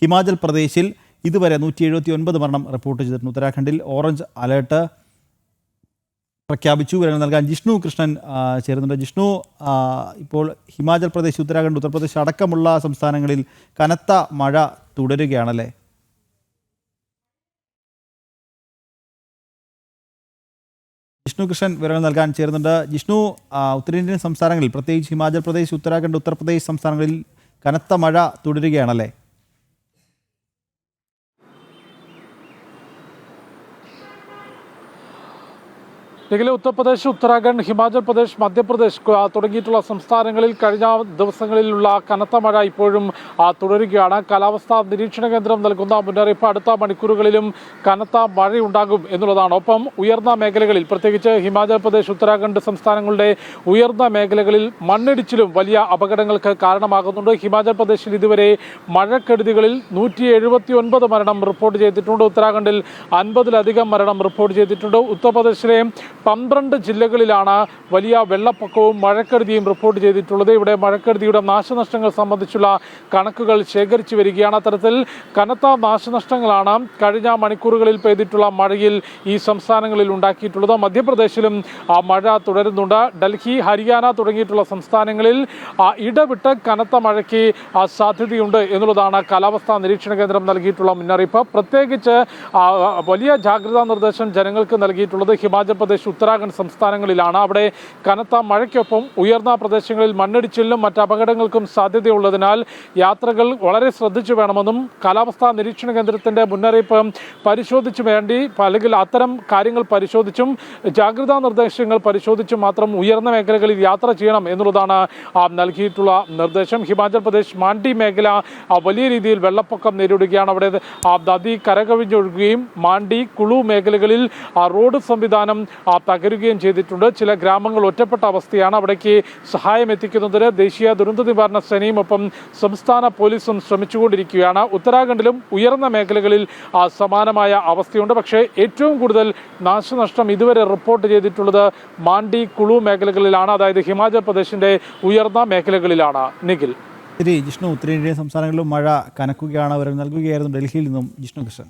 ഹിമാചൽ പ്രദേശിൽ ഇതുവരെ നൂറ്റി എഴുപത്തി ഒൻപത് മരണം റിപ്പോർട്ട് ചെയ്തിട്ടുണ്ട്. ഉത്തരാഖണ്ഡിൽ ഓറഞ്ച് അലേർട്ട് പ്രഖ്യാപിച്ചു. വിവരങ്ങൾ നൽകാൻ ജിഷ്ണു കൃഷ്ണൻ ചേരുന്നുണ്ട്. ജിഷ്ണു ഇപ്പോൾ ഹിമാചൽ പ്രദേശ് ഉത്തരാഖണ്ഡ് ഉത്തർപ്രദേശ് അടക്കമുള്ള സംസ്ഥാനങ്ങളിൽ കനത്ത മഴ തുടരുകയാണല്ലേ? ജിഷ്ണു കൃഷ്ണൻ വിവരങ്ങൾ നൽകാൻ ചേരുന്നുണ്ട്. ജിഷ്ണു ഉത്തരേന്ത്യൻ സംസ്ഥാനങ്ങളിൽ പ്രത്യേകിച്ച് ഹിമാചൽ പ്രദേശ് ഉത്തരാഖണ്ഡ് ഉത്തർപ്രദേശ് സംസ്ഥാനങ്ങളിൽ കനത്ത മഴ തുടരുകയാണല്ലേ? നിഖിലെ ഉത്തർപ്രദേശ് ഉത്തരാഖണ്ഡ് ഹിമാചൽ പ്രദേശ് മധ്യപ്രദേശ് തുടങ്ങിയിട്ടുള്ള സംസ്ഥാനങ്ങളിൽ കഴിഞ്ഞ ദിവസങ്ങളിലുള്ള കനത്ത മഴ ഇപ്പോഴും തുടരുകയാണ്. കാലാവസ്ഥാ നിരീക്ഷണ കേന്ദ്രം നൽകുന്ന മുന്നറിയിപ്പ് അടുത്ത മണിക്കൂറുകളിലും കനത്ത മഴയുണ്ടാകും എന്നുള്ളതാണ്. ഒപ്പം ഉയർന്ന മേഖലകളിൽ പ്രത്യേകിച്ച് ഹിമാചൽ പ്രദേശ് ഉത്തരാഖണ്ഡ് സംസ്ഥാനങ്ങളുടെ ഉയർന്ന മേഖലകളിൽ മണ്ണിടിച്ചിലും വലിയ അപകടങ്ങൾക്ക് കാരണമാകുന്നുണ്ട്. ഹിമാചൽ പ്രദേശിൽ ഇതുവരെ മഴക്കെടുതികളിൽ നൂറ്റി എഴുപത്തി ഒൻപത് മരണം റിപ്പോർട്ട് ചെയ്തിട്ടുണ്ട്. ഉത്തരാഖണ്ഡിൽ അൻപതിലധികം മരണം റിപ്പോർട്ട് ചെയ്തിട്ടുണ്ട്. ഉത്തർപ്രദേശിലെ പന്ത്രണ്ട് ജില്ലകളിലാണ് വലിയ വെള്ളപ്പൊക്കവും മഴക്കെടുതിയും റിപ്പോർട്ട് ചെയ്തിട്ടുള്ളത്. ഇവിടെ മഴക്കെടുതിയുടെ നാശനഷ്ടങ്ങൾ സംബന്ധിച്ചുള്ള കണക്കുകൾ ശേഖരിച്ചു വരികയാണ്. അത്തരത്തിൽ കനത്ത നാശനഷ്ടങ്ങളാണ് കഴിഞ്ഞ മണിക്കൂറുകളിൽ പെയ്തിട്ടുള്ള മഴയിൽ ഈ സംസ്ഥാനങ്ങളിൽ ഉണ്ടാക്കിയിട്ടുള്ളത്. മധ്യപ്രദേശിലും മഴ തുടരുന്നുണ്ട്. ഡൽഹി ഹരിയാന തുടങ്ങിയിട്ടുള്ള സംസ്ഥാനങ്ങളിൽ ഇടവിട്ട് കനത്ത മഴയ്ക്ക് സാധ്യതയുണ്ട് എന്നുള്ളതാണ് കാലാവസ്ഥാ നിരീക്ഷണ കേന്ദ്രം നൽകിയിട്ടുള്ള മുന്നറിയിപ്പ്. പ്രത്യേകിച്ച് വലിയ ജാഗ്രതാ നിർദ്ദേശം ജനങ്ങൾക്ക് നൽകിയിട്ടുള്ളത് ഹിമാചൽ പ്രദേശ് ഉത്തരാഖണ്ഡ് സംസ്ഥാനങ്ങളിലാണ്. അവിടെ കനത്ത മഴയ്ക്കൊപ്പം ഉയർന്ന പ്രദേശങ്ങളിൽ മണ്ണിടിച്ചിലിനും മറ്റ് അപകടങ്ങൾക്കും സാധ്യതയുള്ളതിനാൽ യാത്രകൾ വളരെ ശ്രദ്ധിച്ചു വേണമെന്നും കാലാവസ്ഥാ നിരീക്ഷണ കേന്ദ്രത്തിന്റെ മുന്നറിയിപ്പ് പരിശോധിച്ചു വേണ്ടി അല്ലെങ്കിൽ അത്തരം കാര്യങ്ങൾ പരിശോധിച്ചും ജാഗ്രതാ നിർദ്ദേശങ്ങൾ പരിശോധിച്ചും മാത്രം ഉയർന്ന മേഖലകളിൽ യാത്ര ചെയ്യണം എന്നുള്ളതാണ് നൽകിയിട്ടുള്ള നിർദ്ദേശം. ഹിമാചൽ പ്രദേശ് മാണ്ടി മേഖല വലിയ രീതിയിൽ വെള്ളപ്പൊക്കം നേരിടുകയാണ്. അവിടെ നദി കരകവിഞ്ഞൊഴുകുകയും മാണ്ഡി കുളു മേഖലകളിൽ റോഡ് സംവിധാനം തകരുകയും ചെയ്തിട്ടുണ്ട്. ചില ഗ്രാമങ്ങൾ ഒറ്റപ്പെട്ട അവസ്ഥയാണ് അവിടേക്ക് സഹായം എത്തിക്കുന്നതിന് ദേശീയ ദുരന്ത നിവാരണ സേനയും ഒപ്പം സംസ്ഥാന പോലീസും ശ്രമിച്ചുകൊണ്ടിരിക്കുകയാണ്. ഉത്തരാഖണ്ഡിലും ഉയർന്ന മേഖലകളിൽ സമാനമായ അവസ്ഥയുണ്ട്. പക്ഷേ ഏറ്റവും കൂടുതൽ നാശനഷ്ടം ഇതുവരെ റിപ്പോർട്ട് ചെയ്തിട്ടുള്ളത് മാണ്ടി കുളു മേഖലകളിലാണ്. അതായത് ഹിമാചൽ പ്രദേശിന്റെ ഉയർന്ന മേഖലകളിലാണ്. നിഖിൽ. ശരി ജിഷ്ണു ഉത്തരേന്ത്യൻ സംസ്ഥാനങ്ങളിലും മഴ കനക്കുകയാണ്. അവർ നൽകുകയായിരുന്നു ഡൽഹിയിൽ നിന്നും ജിഷ്ണു കൃഷ്ണൻ.